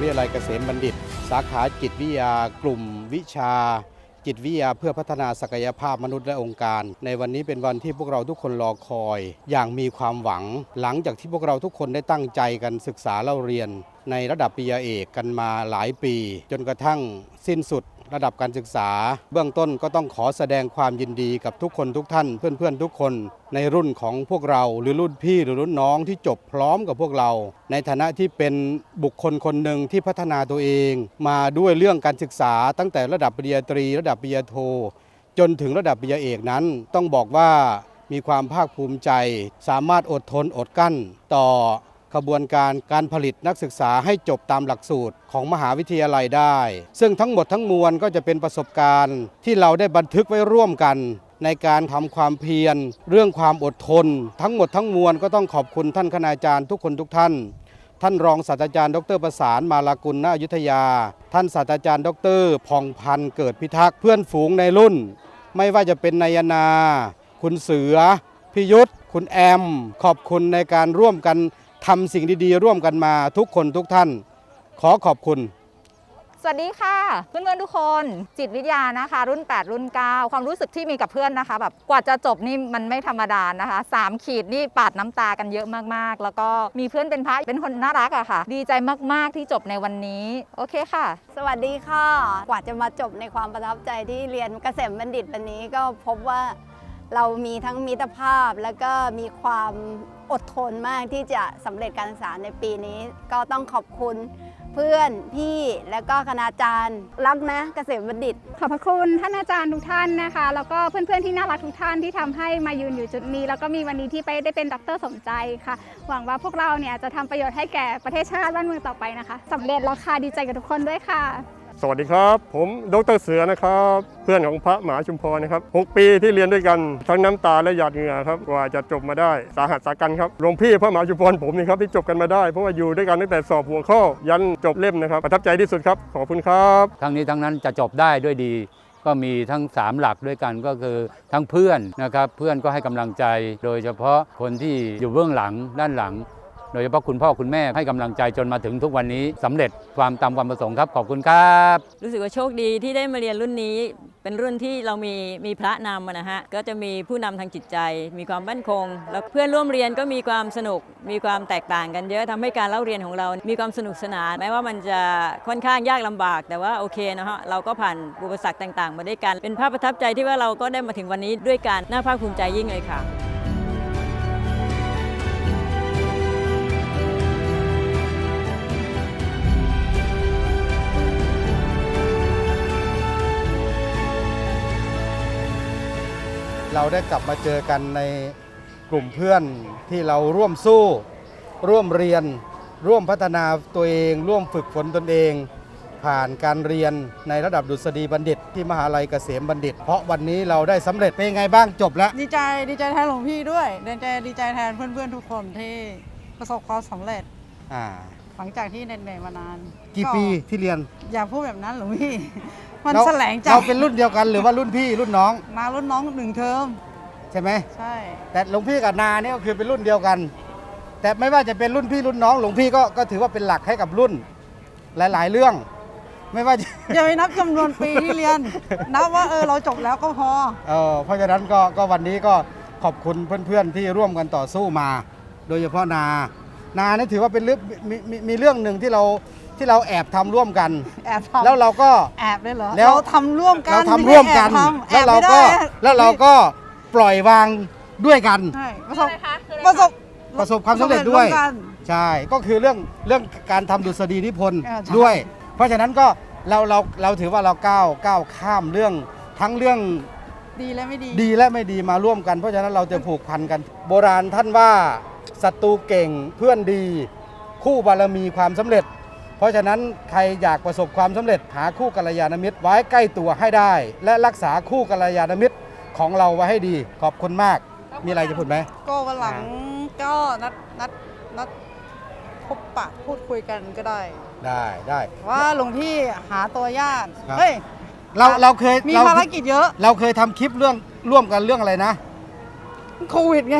วิทยาลัยเกษมบัณฑิต สาขาจิตวิทยากลุ่มวิชา จิตวิทยาเพื่อพัฒนาศักยภาพมนุษย์และองค์การ ในวันนี้เป็นวันที่พวกเราทุกคนรอคอย อย่างมีความหวัง หลังจากที่พวกเราทุกคนได้ตั้งใจกันศึกษาเล่าเรียน ในระดับปริญญาเอกกันมาหลายปี จนกระทั่งสิ้นสุด ระดับการศึกษา เบื้องต้นก็ต้องขอแสดงความยินดีกับทุกคนทุกท่าน เพื่อนๆทุกคน ในรุ่นของพวกเราหรือรุ่นพี่หรือรุ่นน้องที่จบพร้อมกับพวกเรา ในฐานะที่เป็นบุคคลคนหนึ่งที่พัฒนาตัวเอง มาด้วยเรื่องการศึกษา ตั้งแต่ระดับปริญญาตรี ระดับปริญญาโท จนถึงระดับปริญญาเอกนั้น ต้องบอกว่ามีความภาคภูมิใจ สามารถอดทนอดกั้น ต่อ ขบวนการการผลิตนักศึกษาให้จบตามหลักสูตรของมหาวิทยาลัยได้ ซึ่งทั้งหมดทั้งมวลก็จะเป็นประสบการณ์ ที่เราได้บันทึกไว้ร่วมกัน ในการทำความเพียร เรื่องความอดทน ทั้งหมดทั้งมวลก็ต้องขอบคุณท่านคณาจารย์ทุกคนทุกท่าน ท่านรองศาสตราจารย์ ดรประสานมาลากุลณอยุธยา ท่านศาสตราจารย์ ดรพองพันธ์เกิดพิทักษ์เพื่อนฝูงในรุ่น ไม่ว่าจะเป็นนายนา คุณเสือพิยุทธคุณแอม ขอบคุณในการร่วมกัน ทำสิ่งดีๆ ร่วมกันมาทุกคนทุกท่าน ขอขอบคุณ สวัสดีค่ะ เพื่อนๆทุกคนจิตวิทยานะคะ รุ่น 8 รุ่น 9 ความรู้สึกที่มีกับเพื่อนนะคะแบบกว่าจะจบนี่มันไม่ธรรมดานะคะ 3 ขีดนี่ปาดน้ำตากันเยอะมากๆ แล้วก็มีเพื่อนเป็นพระเป็นคนน่ารักอะค่ะ ดีใจมากๆที่จบในวันนี้ โอเคค่ะ สวัสดีค่ะ กว่าจะมาจบในความประทับใจที่เรียนเกษมบัณฑิตวันนี้ก็พบว่า เรามีทั้งมิตรภาพแล้วก็มีความอดทนมากที่จะสำเร็จการศึกษาในปีนี้ ก็ต้องขอบคุณเพื่อนพี่และก็คณาจารย์ รักนะเกษมบัณฑิต ขอบพระคุณท่านอาจารย์ทุกท่านนะคะ แล้วก็เพื่อนๆที่น่ารักทุกท่านที่ทำให้มายืนอยู่จุดนี้ แล้วก็มีวันนี้ที่ไปได้เป็นดรสมใจค่ะ หวังว่าพวกเราเนี่ยจะทำประโยชน์ให้แก่ประเทศชาติบ้านเมืองต่อไปนะคะสำเร็จแล้วค่ะดีใจกับทุกคนด้วยค่ะ สวัสดีครับ ผมดรเสือนะครับ เพื่อนของพระหมาชุมพรนะครับ 6 ปีที่เรียนด้วยกันทั้งน้ำตาและหยาดเหงื่อครับกว่าจะจบมาได้สาหัสสากันครับหลวงพี่พระหมาชุมพรผมนี่ครับที่จบกันมาได้เพราะว่าอยู่ด้วยกันตั้งแต่สอบหัวข้อ ยันจบเล่มนะครับประทับใจที่สุดครับขอบคุณครับทั้งนี้ทั้งนั้นจะจบได้ด้วยดีก็มีทั้ง 3 หลักด้วยกันก็คือทั้งเพื่อนนะครับเพื่อนก็ให้กำลังใจ โดยเฉพาะคนที่อยู่เบื้องหลังด้านหลัง โดยเฉพาะคุณพ่อคุณแม่ให้กำลังใจจนมาถึงทุกวันนี้สำเร็จความตามความประสงค์ครับขอบคุณครับ รู้สึกว่าโชคดีที่ได้มาเรียนรุ่นนี้ เป็นรุ่นที่เรามีมีพระนำนะฮะก็จะมีผู้นำทางจิตใจ มีความมั่นคง แล้วเพื่อนร่วมเรียนก็มีความสนุก มีความแตกต่างกันเยอะทำให้การเล่าเรียนของเรา มีความสนุกสนานแม้ว่ามันจะค่อนข้างยากลำบาก แต่ว่าโอเคนะฮะเราก็ผ่านอุปสรรคต่าง ๆ มาด้วยกันเป็นภาพประทับใจที่ว่าเราก็ได้มาถึงวันนี้ด้วยกันน่าภาคภูมิใจยิ่งเลยค่ะ เราได้กลับมาเจอกันในกลุ่มเพื่อนที่เราร่วมสู้ ร่วมเรียน ร่วมพัฒนาตัวเอง ร่วมฝึกฝนตนเอง ผ่านการเรียนในระดับดุษฎีบัณฑิต ที่มหาลัยเกษมบัณฑิต เพราะวันนี้เราได้สำเร็จเป็นยังไงบ้างจบแล้ว ดีใจดีใจแทนหลวงพี่ด้วยดีใจดีใจแทนเพื่อนๆทุกคนที่ประสบความสำเร็จอ่า หลังจากที่เหน็ดๆมานานกี่ปีที่เรียน อย่าพูดแบบนั้นหลวงพี่ มันเราแสลงใจเราเป็นรุ่นเดียวกันหรือว่ารุ่นพี่รุ่นน้อง มารุ่นน้องหนึ่งเทอมใช่ไหมใช่ แต่หลวงพี่กับนาเนี่ยก็คือเป็นรุ่นเดียวกัน แต่ไม่ว่าจะเป็นรุ่นพี่รุ่นน้องหลวงพี่ก็ก็ถือว่าเป็นหลักให้กับรุ่น หลาย ๆ เรื่อง ไม่ว่าจะอย่าไปนับจำนวนปีที่เรียนนับว่าเออเราจบแล้วก็พอเออเพราะฉะนั้นก็ก็วันนี้ก็ขอบคุณเพื่อนๆที่ร่วมกันต่อสู้มา โดยเฉพาะนา นานี่ถือว่าเป็นเรื่องมีมีมีเรื่องหนึ่งที่เราที่เราแอบทำร่วมกัน แอบทำแล้วเราก็ แอบเลยเหรอแล้ว เราทำร่วมกันเราทำร่วมกันไใช่แอบทำแล้วเราอบไม่ก็ได้แล้วเราก็ปล่อยวางด้วยกัน ใช่ประสบประสบประสบความสำเร็จด้วยร่มกัน ใช่ ก็คือเรื่องเรื่องการทำดุษฎีนิพนธ์อ่าใช่ ด้วย เพราะฉะนั้นก็เราเราเราถือว่าเราก้าวก้าวข้ามเรื่องทั้งเรื่อง ดีและไม่ดี ดีและไม่ดีมาร่วมกันเพราะฉะนั้นเราจะผูกพันกัน โบราณท่านว่า ศัตรูเก่งเพื่อนดี คู่บารมีความสำเร็จ เพราะฉะนั้นใครอยากประสบความสำเร็จหาคู่กัลยาณมิตรไว้ใกล้ตัวให้ได้ และรักษาคู่กัลยาณมิตรของเราไว้ให้ดี ขอบคุณมากมีอะไรจะพูดไหมก็วันหลังก็นัดนัดนัดพบปะพูดคุยกันก็ได้ ได้ได้ว่าหลวงพี่หาตัวยากครับเฮ้ยเราเราเคยมีเราภารกิจเยอะ เราเคยทำคลิปเรื่องร่วมกันเรื่องอะไรนะ โควิดไง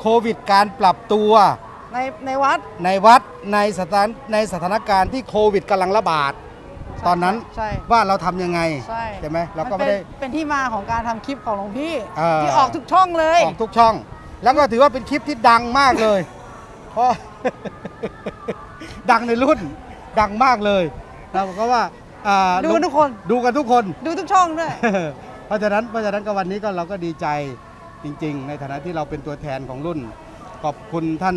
โควิดการปรับตัวในในวัดในวัดในสถานในสถานการณ์ที่โควิดกำลังระบาด ตอนนั้นใช่ ว่าเราทำยังไงใช่ใช่ไหมเราก็นไม่ป็นได้เป็นที่มาของการทำคลิปของหลวงพี่ เออ ที่ออกทุกช่องเลย ออกทุกช่อง แล้วก็ถือว่าเป็นคลิปที่ดังมากเลย เพราะ ดังในรุ่นดังมากเลยเราก็ว่าอ่าดูกันทุกคน ดูกันทุกคน ดูทุกช่องด้วย เพราะฉะนั้นเพราะฉะนั้นก็วันนี้ก็เราก็ดีใจ จริง ๆ ในฐานะที่เราเป็นตัวแทนของรุ่น ขอบคุณท่าน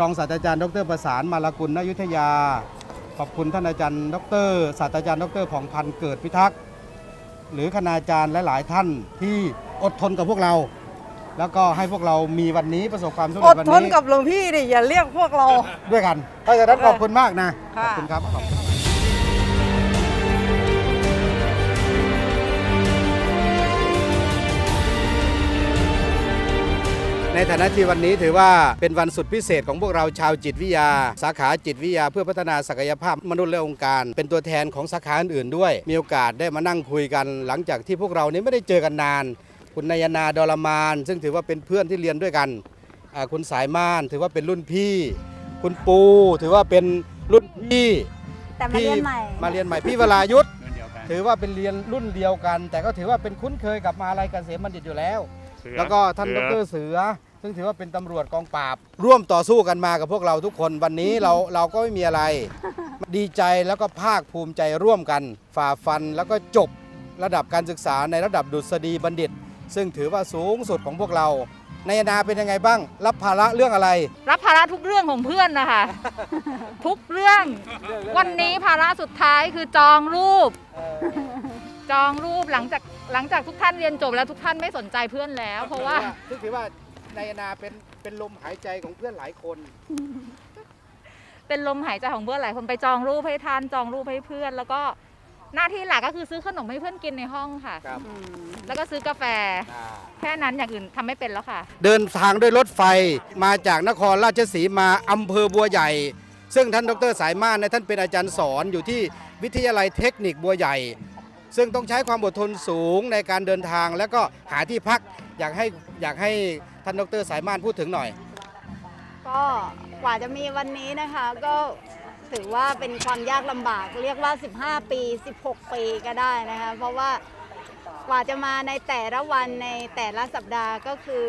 รองศาสตราจารย์ ดรประสานมาลากุลนยุทธยา ขอบคุณท่านอาจารย์ ดรศาสตราจารย์ ดรผ่องพันธ์เกิดพิทักษ์หรือคณาจารย์และหลายท่านที่อดทนกับพวกเรา แล้วก็ให้พวกเรามีวันนี้ประสบความสำอเร็ดจวันทนนี้กับหลวงพี่ดิอย่าเรียกพวกเรา ด้วยกันเพราะฉะนั้นขอบคุณมากนะขค่ะอบคุณครับขอบคุณ ในฐานะที่วันนี้ถือว่าเป็นวันสุดพิเศษของพวกเราชาวจิตวิทยา สาขาจิตวิทยา เพื่อพัฒนาศักยภาพมนุษย์และองค์การ เป็นตัวแทนของสาขาอื่นๆด้วย มีโอกาสได้มานั่งคุยกัน หลังจากที่พวกเรานี้ไม่ได้เจอกันนาน คุณนายนาดอลมาน ซึ่งถือว่าเป็นเพื่อนที่เรียนด้วยกันอ่าคุณสายม่าน ถือว่าเป็นรุ่นพี่ คุณปู ถือว่าเป็นรุ่นพี่แต่มาเรียนใหม่มาเรียนใหม่พี่วรายุทธถือว่าเป็นเรียนรุ่นเดียวกัน แต่ก็ถือว่าเป็นคุ้นเคยกับมหาลัยเกษมบัณฑิตอยู่แล้ว แล้วก็ท่านดรเสือ ซึ่งถือว่าเป็นตำรวจกองปราบ ร่วมต่อสู้กันมากับพวกเราทุกคนวันนี้เราเราก็ไม่มีอะไร ดีใจแล้วก็ภาคภูมิใจร่วมกัน ฝ่าฟันแล้วก็จบระดับการศึกษาในระดับดุษฎีบัณฑิต ซึ่งถือว่าสูงสุดของพวกเรา ในอนาเป็นยังไงบ้าง รับภาระเรื่องอะไร รับภาระทุกเรื่องของเพื่อนนะคะ ทุกเรื่อง วันนี้ภาระสุดท้ายคือจองรูป จองรูปหลังจาก หลังจากทุกท่านเรียนจบแล้วทุกท่านไม่สนใจเพื่อนแล้ว เพราะว่าซึ่งถือว่าในอนาเป็นเป็นลมหายใจของเพื่อนหลายคน เป็นลมหายใจของเพื่อนหลายคนไปจองรูปให้ท่านจองรูปให้เพื่อน แล้วก็หน้าที่หลักก็คือซื้อขนมให้เพื่อนกินในห้องค่ะ ครับ แล้วก็ซื้อกาแฟแค่นั้นอย่างอื่นทำไม่เป็นแล้วค่ะ เดินทางด้วยรถไฟมาจากนครราชสีมาอำเภอบัวใหญ่ ซึ่งท่านดรสายม่านเนยท่านเป็นอาจารย์สอนอยู่ที่วิทยาลัยเทคนิคบัวใหญ่ ซึ่งต้องใช้ความอดทนสูงในการเดินทาง แล้วก็หาที่พักอยากให้อยากให้ท่านดรสายม่านพูดถึงหน่อย ก็กว่าจะมีวันนี้นะคะก็ถือว่าเป็นความยากลำบากเรียกว่า 15 ปี 16 ปีก็ได้นะคะเพราะว่ากว่าจะมาในแต่ละวันในแต่ละสัปดาห์ก็คือ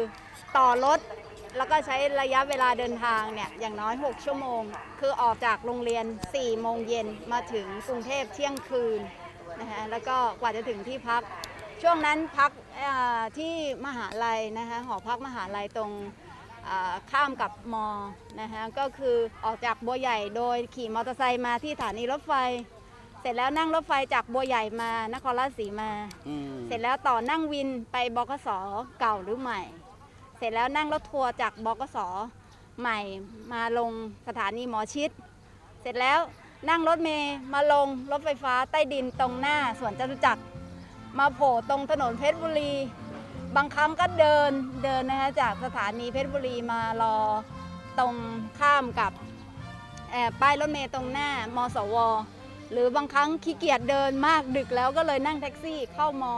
ต่อรถแล้วก็ใช้ระยะเวลาเดินทางเนี่ยอย่างน้อย 6 ชั่วโมง คือออกจากโรงเรียน 4 โมงเย็นมาถึงกรุงเทพเที่ยงคืน นะคะแล้วก็กว่าจะถึงที่พัก ช่วงนั้นพักเอ่อที่มหาลัยนะคะหอพักมหาลัยตรงอ่าข้ามกับมอนะคะก็คือออกจากบัวใหญ่โดยขี่มอเตอร์ไซค์มาที่สถานีรถไฟ เสร็จแล้วนั่งรถไฟจากบัวใหญ่มานครราชสีมา เสร็จแล้วต่อนั่งวินไปบกสเก่าหรือใหม่ เสร็จแล้วนั่งรถทัวร์จากบกสใหม่มาลงสถานีหมอชิด เสร็จแล้ว นั่งรถเมย์มาลงรถไฟฟ้าใต้ดินตรงหน้าสวนจตุจักร มาโผล่ตรงถนนเพชรบุรี บางครั้งก็เดินเดินนะคะจากสถานีเพชรบุรีมารอตรงข้ามกับเอ่อป้ายรถเมล์ตรงหน้ามสว หรือบางครั้งขี้เกียจเดินมากดึกแล้วก็เลยนั่งแท็กซี่เข้ามอ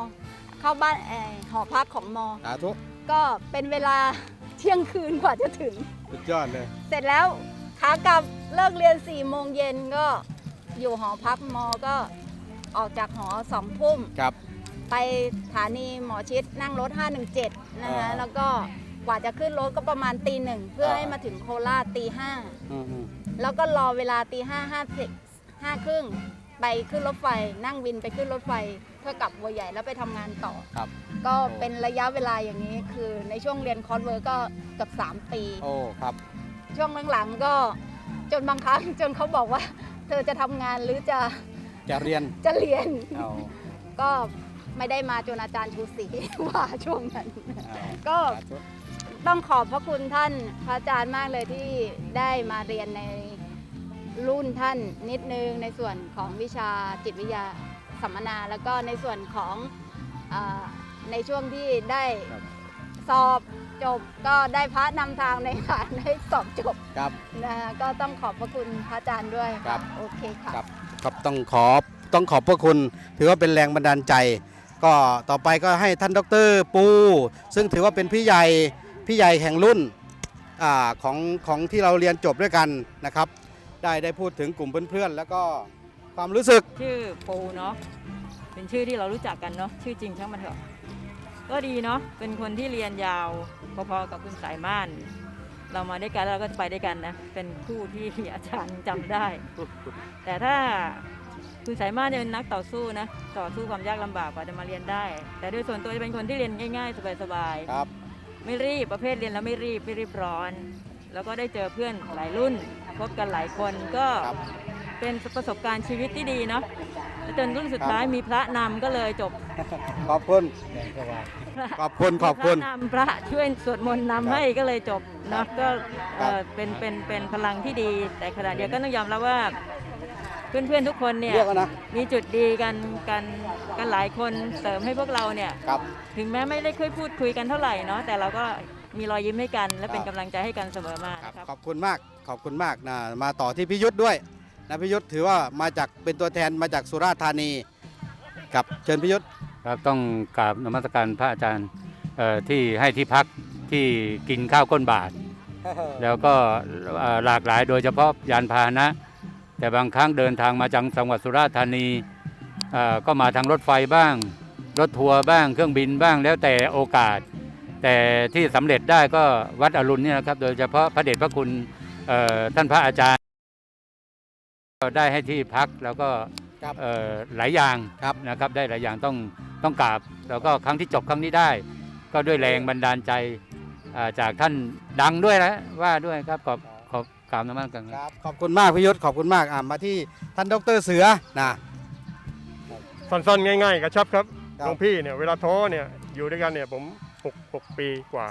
เข้าบ้านเอ่อหอพักของมอสาธุก็เป็นเวลาเที่ยงคืนกว่าจะถึงสุดยอดเลย เสร็จแล้วขากลับ เลิกเรียน4ี่โมงเย็นก็อยู่หอพักมอก็ออกจากหอสองทุ่ม ครับ ไปสถานีหมอชิดนั่งรถ 517 นะคะอ่าแล้วก็กว่าจะขึ้นรถก็ประมาณตีหนึ่งเพื่ออ่าให้มาถึงโคราชตีห้าอืมอืมแล้วก็รอเวลาตีห้าห้าสิบห้าครึ่งไปขึ้นรถไฟ นั่งวินไปขึ้นรถไฟเพื่อกลับบัวใหญ่แล้วไปทำงานต่อ ครับ ก็เป็นระยะเวลาอย่างนี้คือในช่วงเรียนคอร์สเวิร์กก็เกับ3 ปี โอ้ ครับ ช่วงหลังๆก็ จนบางครั้งจนเขาบอกว่า เธอจะทำงานหรือจะจะเรียนจะเรียน เอาก็ไม่ได้มาจนอาจารย์ชูศรี ว่าช่วงนั้น เอาก็ สาธุต้องขอบพระคุณท่านพระอาจารย์มากเลยที่ได้มาเรียนในรุ่นท่านนิดนึงในส่วนของวิชาจิตวิทยาสัมมนา แล้วก็ในส่วนของอาในช่วงที่ได้สอบ จบก็ได้พระนำทางในการได้สอบจบครับนะคะก็ต้องขอบพระคุณพระอาจารย์ด้วยครับโอเคค่ะ ครับครับต้องขอบต้องขอบพระคุณ ถือว่าเป็นแรงบันดาลใจ ก็ต่อไปก็ให้ท่านดรปู ซึ่งถือว่าเป็นพี่ใหญ่พี่ใหญ่แห่งรุ่นอาของของที่เราเรียนจบด้วยกันนะครับ ได้ได้พูดถึงกลุ่มเพื่อนๆ แล้วก็ความรู้สึก ชื่อปูเนาะเป็นชื่อที่เรารู้จักกันเนาะชื่อจริงช่างมันเถอะ ก็ดีเนาะเป็นคนที่เรียนยาว พอๆกับคุณสายม่าน เรามาด้วยกันแล้วเราก็จะไปด้วยกันนะ เป็นคู่ที่อาจารย์จำได้ แต่ถ้าคุณสายม่านเนี่ยเป็นนักต่อสู้นะ ต่อสู้ความยากลำบากกว่าจะมาเรียนได้ แต่โดยส่วนตัวจะเป็นคนที่เรียนง่ายๆ สบายๆ ครับ ไม่รีบประเภทเรียนแล้วไม่รีบไม่รีบร้อน แล้วก็ได้เจอเพื่อนหลายรุ่น พบกันหลายคนก็ครับ เป็นประสบการณ์ชีวิตที่ดีเนาะแล้ว จนรุ่นสุดท้ายมีพระนำก็เลยจบขอบคุณขอบคุณขอบคุณมีพระนำพระช่วยสวดมนต์นำให้ก็เลยจบเนาะก็เอ่อเป็นเป็นเป็นพลังที่ดี แต่ขณะเดียวกันต้องยอมรับว่า เพื่อนๆทุกคนเนี่ยเรียกว่านะ มีจุดดีกันกันกันหลายคนเสริมให้พวกเราเนี่ย ครับ ถึงแม้ไม่ได้เคยพูดคุยกันเท่าไหร่เนาะแต่เราก็มีรอยยิ้มให้กัน และเป็นครักำบลังใจให้กันเสมอมาครับ นะครับ ขอบคุณมาก ขอบคุณมากนะมาต่อที่พิยุทธ์ด้วย นะพิยุทธ์ถือว่ามาจากเป็นตัวแทนมาจากสุราษฎร์ธานีครับเชิญพิยุทธ์ครับต้องกราบนมัสการพระอาจารย์เอ่อที่ให้ที่พักที่กินข้าวก้นบาท แล้วก็เอ่อหลากหลายโดยเฉพาะยานพาหนะ แต่บางครั้งเดินทางมาจากจังหวัดสุราษฎร์ธานีเอ่อก็มาทางรถไฟบ้าง รถทัวร์บ้างเครื่องบินบ้างแล้วแต่โอกาส แต่ที่สำเร็จได้ก็วัดอรุณเนี่ยนะครับ โดยเฉพาะพระเดชพระคุณเอ่อท่านพระอาจารย์ก็ ได้ให้ที่พักแล้วก็ครับเอ่อหลายอย่างครับนะครับ ได้หลายอย่างต้องต้องกราบ แล้วก็ครั้งที่จบครั้งนี้ได้ ก็ด้วยแรงบันดาลใจอ่าจากท่านดังด้วยนะว่าด้วยครับขอบขอบกราบนมัสการครับครับขอบคุณมากพิยุทธ์ขอบคุณมากอ่ามาที่ท่านดรเสือนะ สั้นๆ ง่ายๆกระชับครับครับหลวงพี่เนี่ยเวลาท้อเนี่ยอยู่ด้วยกันเนี่ยผมหกหกปีกว่า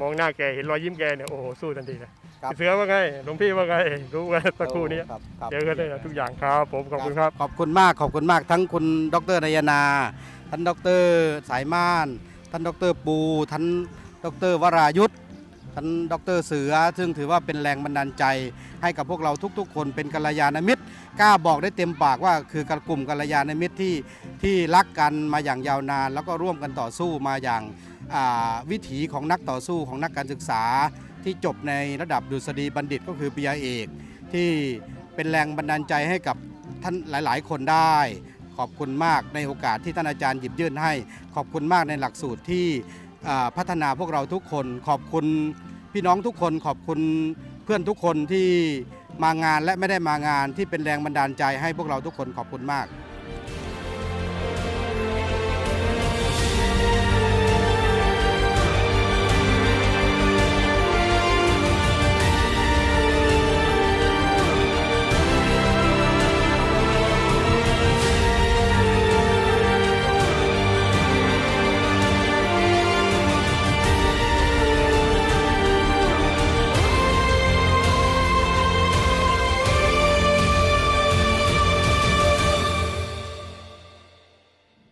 มองหน้าแกเห็นรอยยิ้มแกเนี่ยโอ้โหสู้ทันทีนะ ครับเสือว่าไงหลวงพี่ว่าไงรู้กันสักครู่นี้ครับครับเจอกันเลยนะทุกอย่างครับผมขอบคุณครับ ขอบคุณมากขอบคุณมากทั้งคุณดรนายนา ท่านดรสายม่าน ท่านดรปู ท่านดรวรายุทธท่านดรเสือ ซึ่งถือว่าเป็นแรงบันดาลใจ ให้กับพวกเราทุก ๆ คนเป็นกัลยาณมิตรกล้าบอกได้เต็มปากว่าคือกลุ่มกัลยาณมิตรที่ที่รักกันมาอย่างยาวนาน แล้วก็ร่วมกันต่อสู้มาอย่างอ่าวิถีของนักต่อสู้ของนักการศึกษา ที่จบในระดับดุษฎีบัณฑิตก็คือปริญญาเอก ที่เป็นแรงบันดาลใจให้กับท่านหลาย ๆ คนได้ ขอบคุณมากในโอกาสที่ท่านอาจารย์หยิบยื่นให้ ขอบคุณมากในหลักสูตรที่พัฒนาพวกเราทุกคน ขอบคุณพี่น้องทุกคนขอบคุณเพื่อนทุกคนที่มางานและไม่ได้มางานที่เป็นแรงบันดาลใจให้พวกเราทุกคนขอบคุณมาก